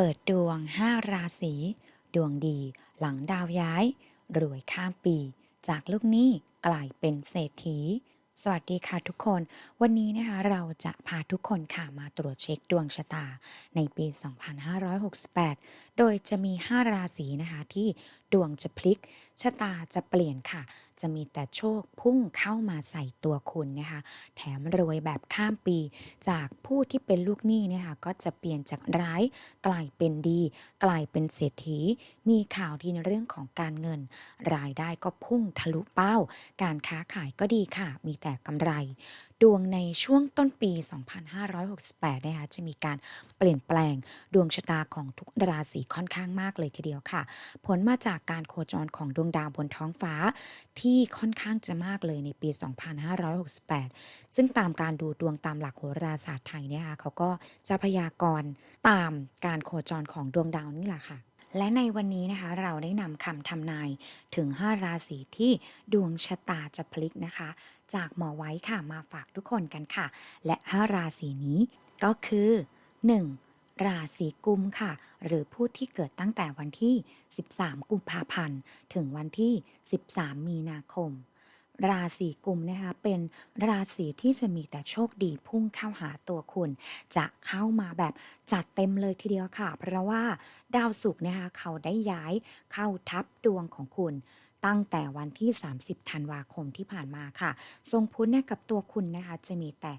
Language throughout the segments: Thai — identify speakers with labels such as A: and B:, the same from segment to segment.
A: เปิดดวง 5 ราศี ดวงดีหลังดาวย้าย รวยข้ามปี จากลูกหนี้กลายเป็นเศรษฐี สวัสดีค่ะทุกคน วันนี้นะคะเราจะพาทุกคนค่ะมาตรวจเช็คดวงชะตาในปี 2568 โดยจะมี 5 ราศีนะคะที่ดวงจะพลิก ชะตาจะเปลี่ยนค่ะ จะมีแต่โชคพุ่งเข้ามาใส่ตัวคุณนะคะ แถมรวยแบบข้ามปี จากผู้ที่เป็นลูกหนี้นี่ยค่ะก็จะเปลี่ยนจากร้ายกลายเป็นดี กลายเป็นเศรษฐี มีข่าวดีในเรื่องของการเงิน รายได้ก็พุ่งทะลุเป้า การค้าขายก็ดีค่ะ มีแต่กำไร ดวงในช่วงต้นปี 2568 นะคะจะมีการเปลี่ยนแปลงดวงชะตาของทุกราศีค่อนข้างมากเลยทีเดียวค่ะ ผลมาจากการโคจรของดวงดาวบนท้องฟ้า ที่ค่อนข้างจะมากเลยในปี 2568 ซึ่งตามการดูดวงตามหลักโหราศาสตร์ไทยเนี่ยค่ะเขาก็จะพยากรณ์ตามการโคจรของดวงดาวนี่แหละค่ะ และในวันนี้นะคะเราได้นำคำทำนายถึง 5 ราศีที่ดวงชะตาจะพลิกนะคะ จากหมอไว้ค่ะมาฝากทุกคนกันค่ะ และ 5 ราศีนี้ก็คือ 1. ราศีกุมค่ะ หรือผู้ที่เกิดตั้งแต่วันที่ 13 กุมภาพันธ์ ถึงวันที่ 13 มีนาคม ราศีกุมนะคะเป็นราศีที่จะมีแต่โชคดีพุ่งเข้าหาตัวคุณ จะเข้ามาแบบจัดเต็มเลยทีเดียวค่ะ เพราะว่าดาวศุกร์นะคะเขาได้ย้ายเข้าทับดวงของคุณตั้งแต่วันที่ 30 ธันวาคมที่ผ่านมาค่ะ ทรงพุทธเนี่ยกับตัวคุณนะคะ จะมีแต่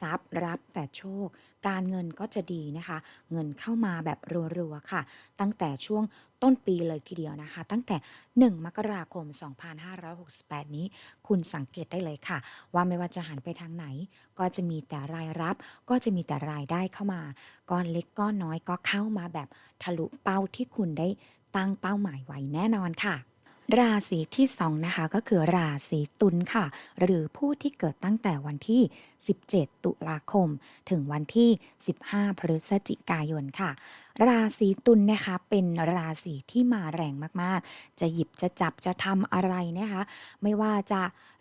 A: ทรัพย์รับแต่โชค การเงินก็จะดีนะคะ เงินเข้ามาแบบรัวๆค่ะ ตั้งแต่ช่วงต้นปีเลยทีเดียวนะคะ ตั้งแต่ 1 มกราคม 2568 นี้ คุณสังเกตได้เลยค่ะ ว่าไม่ว่าจะหันไปทางไหน ก็จะมีแต่รายรับ ก็จะมีแต่รายได้เข้ามาก้อนเล็กก้อนน้อยก็เข้ามาแบบทะลุเป้าที่คุณได้ตั้งเป้าหมายไว้แน่นอนค่ะ ราศีที่สองนะคะก็คือราศีตุลค่ะ หรือผู้ที่เกิดตั้งแต่วันที่ 17 ตุลาคม ถึงวันที่ 15 พฤศจิกายนค่ะ ราศีตุลนะคะ เป็นราศีที่มาแรงมากๆ จะหยิบจะจับจะทำอะไรนะคะ ไม่ว่าจะ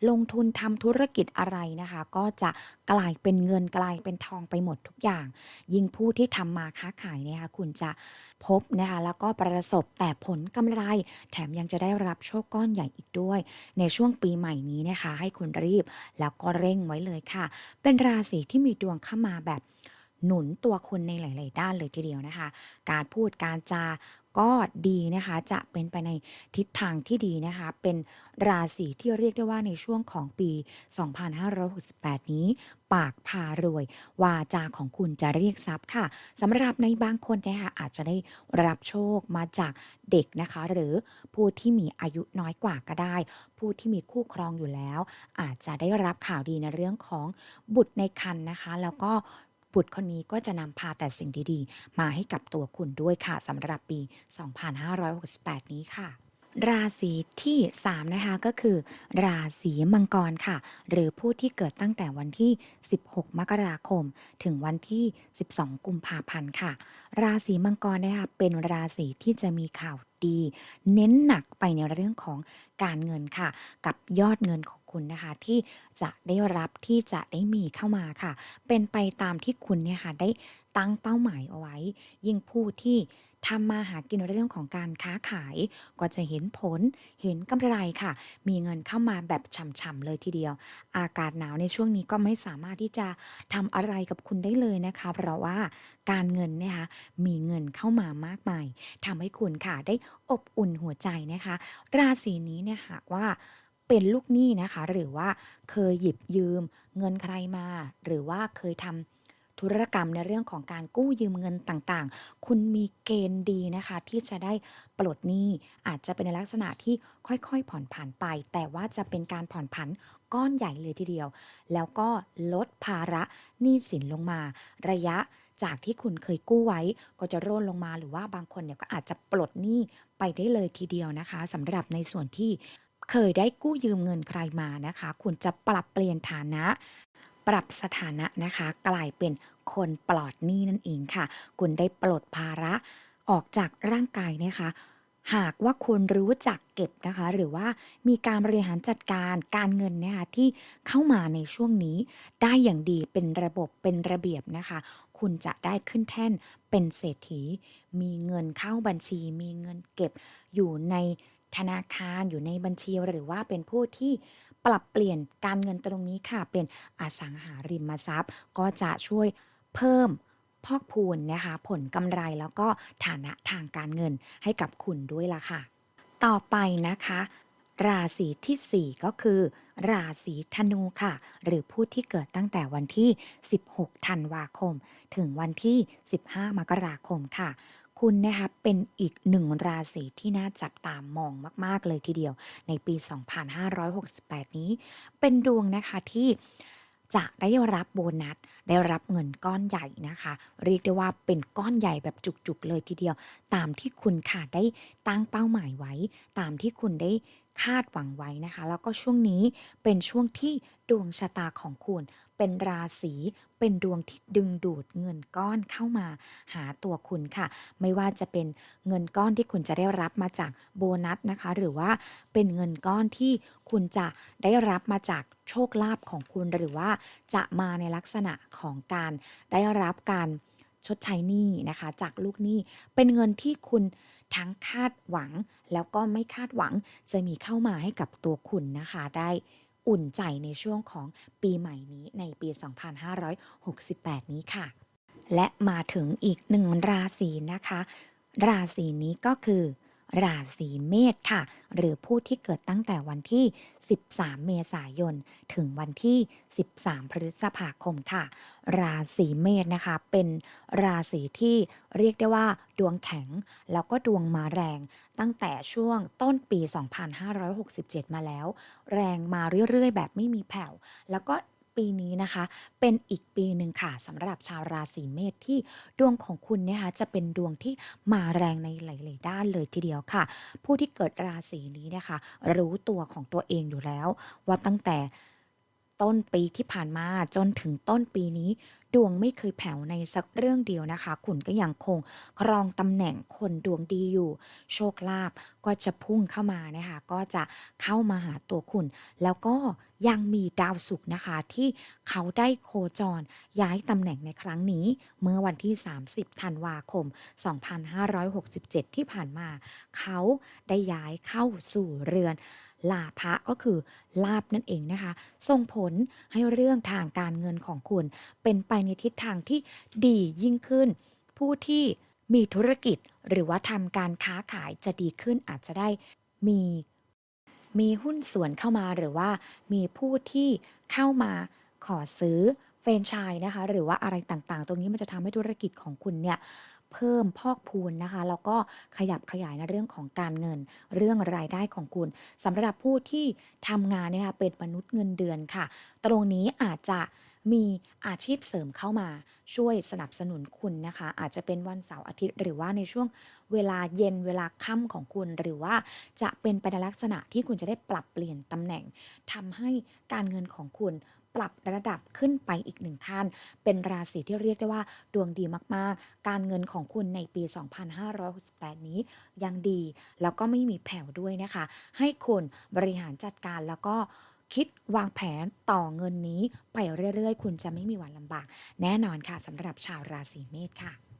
A: ลงทุนทำธุรกิจอะไรนะคะ ก็จะกลายเป็นเงินกลายเป็นทองไปหมดทุกอย่าง ยิ่งผู้ที่ทำมาค้าขายนี่ยค่ะคุณจะพบนะคะแล้วก็ประสบแต่ผลกำไร แถมยังจะได้รับโชคก้อนใหญ่อีกด้วย ในช่วงปีใหม่นี้นะคะ ให้คุณรีบแล้วก็เร่งไว้เลยค่ะ เป็นราศีที่มีดวงเข้ามาแบบ หนุนตัวคุณในหลาย ๆ ด้านเลยทีเดียวนะคะ การพูดการจาก็ดีนะคะ จะเป็นไปในทิศทางที่ดีนะคะ เป็นราศีที่เรียกได้ว่าในช่วงของปี 2568 นี้ ปากพารวย วาจาของคุณจะเรียกทรัพย์ค่ะสำหรับในบางคนนะคะอาจจะได้รับโชคมาจากเด็กนะคะ หรือผู้ที่มีอายุน้อยกว่าก็ได้ ผู้ที่มีคู่ครองอยู่แล้ว อาจจะได้รับข่าวดีในเรื่องของบุตรในครรภ์นะคะ แล้วก็ บุตรคนนี้ก็จะนำพาแต่สิ่งดีๆ มาให้กับตัวคุณด้วยค่ะสำหรับปี 2568 นี้ค่ะ ราศีที่ 3 นะคะก็คือ ราศีมังกรค่ะ หรือผู้ที่เกิดตั้งแต่วันที่ 16 มกราคม ถึงวันที่ 12 กุมภาพันธ์ค่ะ ราศีมังกรนะคะเป็นราศีที่จะมีข่าวดี เน้นหนักไปในเรื่องของการเงินค่ะ กับยอดเงินของคุณนะคะที่จะได้รับที่จะได้มีเข้ามาค่ะ เป็นไปตามที่คุณเนี่ยค่ะได้ตั้งเป้าหมายเอาไว้ ยิ่งผู้ที่ ทำมาหากินในเรื่องของการค้าขาย ก็จะเห็นผลเห็นกำไรค่ะ มีเงินเข้ามาแบบฉ่ำๆเลยทีเดียว อากาศหนาวในช่วงนี้ก็ไม่สามารถที่จะทำอะไรกับคุณได้เลยนะคะ เพราะว่าการเงินเนี่ยค่ะมีเงินเข้ามามากมายทำให้คุณค่ะได้อบอุ่นหัวใจนะคะ ราศีนี้เนี่ยหากว่าเป็นลูกหนี้นะคะ หรือว่าเคยหยิบยืมเงินใครมา หรือว่าเคยทำ ธุรกรรมในเรื่องของการกู้ยืมเงินต่างๆ คุณมีเกณฑ์ดีนะคะ ที่จะได้ปลดหนี้อาจจะเป็นในลักษณะที่ค่อยๆ ผ่อนผันไป แต่ว่าจะเป็นการผ่อนผันก้อนใหญ่เลยทีเดียว แล้วก็ลดภาระหนี้สินลงมา ระยะจากที่คุณเคยกู้ไว้ก็จะร่นลงมาหรือว่าบางคนเนี่ยก็อาจจะปลดหนี้ไปได้เลยทีเดียวนะคะสำหรับในส่วนที่เคยได้กู้ยืมเงินใครมานะคะ คุณจะปรับเปลี่ยนฐานะ ปรับสถานะนะคะ กลายเป็นคนปลอดหนี้นั่นเองค่ะ คุณได้ปลดภาระออกจากร่างกายนะคะ หากว่าคุณรู้จักเก็บนะคะ หรือว่ามีการบริหารจัดการการเงินนะคะที่เข้ามาในช่วงนี้ ได้อย่างดีเป็นระบบเป็นระเบียบนะคะ คุณจะได้ขึ้นแท่นเป็นเศรษฐี มีเงินเข้าบัญชี มีเงินเก็บอยู่ในธนาคารอยู่ในบัญชีหรือว่าเป็นผู้ที่ ปรับเปลี่ยนการเงินตรงนี้ค่ะ เป็นอสังหาริมทรัพย์ ก็จะช่วยเพิ่มพอกพูนนะคะ ผลกำไรแล้วก็ฐานะทางการเงินให้กับคุณด้วยล่ะค่ะ ต่อไปนะคะ ราศีทีสี่4 ก็คือ ราศีธนูค่ะ หรือผู้ที่เกิดตั้งแต่วันที่ 16 ธันวาคม ถึงวันที่ 15 มกราคมค่ะ คุณนะคะเป็นอีกหนึ่งราศีที่น่าจับตามมองมาก ๆ เลยทีเดียว ในปี 2568 นี้ เป็นดวงนะคะที่จะได้รับโบนัส ได้รับเงินก้อนใหญ่นะคะ เรียกได้ว่าเป็นก้อนใหญ่แบบจุกๆเลยทีเดียว ตามที่คุณค่ะได้ตั้งเป้าหมายไว้ ตามที่คุณได้คาดหวังไว้นะคะ แล้วก็ช่วงนี้เป็นช่วงที่ดวงชะตาของคุณ เป็นราศีเป็นดวงที่ดึงดูดเงินก้อนเข้ามาหาตัวคุณค่ะ ไม่ว่าจะเป็นเงินก้อนที่คุณจะได้รับมาจากโบนัสนะคะ หรือว่าเป็นเงินก้อนที่คุณจะได้รับมาจากโชคลาภของคุณหรือว่าจะมาในลักษณะของการได้รับการชดใช้หนี้นะคะ จากลูกหนี้เป็นเงินที่คุณทั้งคาดหวังแล้วก็ไม่คาดหวังจะมีเข้ามาให้กับตัวคุณนะคะได้ อุ่นใจในช่วงของปีใหม่นี้ในปี 2568 นี้ค่ะ และมาถึงอีกหนึ่งราศีนะคะ ราศีนี้ก็คือ ราศีเมษค่ะ หรือผู้ที่เกิดตั้งแต่วันที่ 13 เมษายน ถึงวันที่ 13 พฤษภาคมค่ะ ราศีเมษนะคะ เป็นราศีที่เรียกได้ว่า ดวงแข็ง แล้วก็ดวงมาแรง ตั้งแต่ช่วงต้นปี 2567 มาแล้ว แรงมาเรื่อยๆ แบบไม่มีแผ่ว แล้วก็ ปีนี้นะคะ เป็นอีกปีหนึ่งค่ะสำหรับชาวราศีเมษที่ดวงของคุณเนี่ยค่ะจะเป็นดวงที่มาแรงในหลาย ๆ ด้านเลยทีเดียวค่ะ ผู้ที่เกิดราศีนี้นะคะ รู้ตัวของตัวเองอยู่แล้ว ว่าตั้งแต่ต้นปีที่ผ่านมาจนถึงต้นปีนี้ ดวงไม่เคยแผ่วในสักเรื่องเดียวนะคะ คุณก็ยังคงครองตำแหน่งคนดวงดีอยู่ โชคลาภก็จะพุ่งเข้ามานะคะ ก็จะเข้ามาหาตัวคุณ แล้วก็ยังมีดาวศุกร์นะคะ ที่เขาได้โคจรย้ายตำแหน่งในครั้งนี้ เมื่อวันที่ 30 ธันวาคม 2567 ที่ผ่านมา เขาได้ย้ายเข้าสู่เรือน ลาภะก็คือลาบนั่นเองนะคะ ส่งผลให้เรื่องทางการเงินของคุณ เป็นไปในทิศทางที่ดียิ่งขึ้น ผู้ที่มีธุรกิจหรือว่าทำการค้าขายจะดีขึ้นอาจจะได้มีมีหุ้นส่วนเข้ามาหรือว่ามีผู้ที่เข้ามาขอซื้อเฟรนไชส์นะคะ หรือว่าอะไรต่างๆ ตรงนี้มันจะทำให้ธุรกิจของคุณเนี่ย เพิ่มพอกพูนนะคะ แล้วก็ขยับขยายในเรื่องของการเงิน เรื่องรายได้ของคุณสำหรับผู้ที่ทำงานเนี่ยค่ะเป็นมนุษย์เงินเดือนค่ะ ตรงนี้อาจจะมีอาชีพเสริมเข้ามาช่วยสนับสนุนคุณนะคะ อาจจะเป็นวันเสาร์อาทิตย์ หรือว่าในช่วงเวลาเย็นเวลาค่ำของคุณ หรือว่าจะเป็นไปในลักษณะที่คุณจะได้ปรับเปลี่ยนตำแหน่งทำให้การเงินของคุณ ปรับระดับขึ้นไปอีกหนึ่งขั้น เป็นราศีที่เรียกได้ว่าดวงดีมากๆ การเงินของคุณในปี 2568 นี้ยังดี แล้วก็ไม่มีแผ่วด้วยนะคะ ให้คุณบริหารจัดการแล้วก็คิดวางแผนต่อเงินนี้ไปเรื่อยๆ คุณจะไม่มีวันลำบาก แน่นอนค่ะสำหรับชาวราศีเมษค่ะ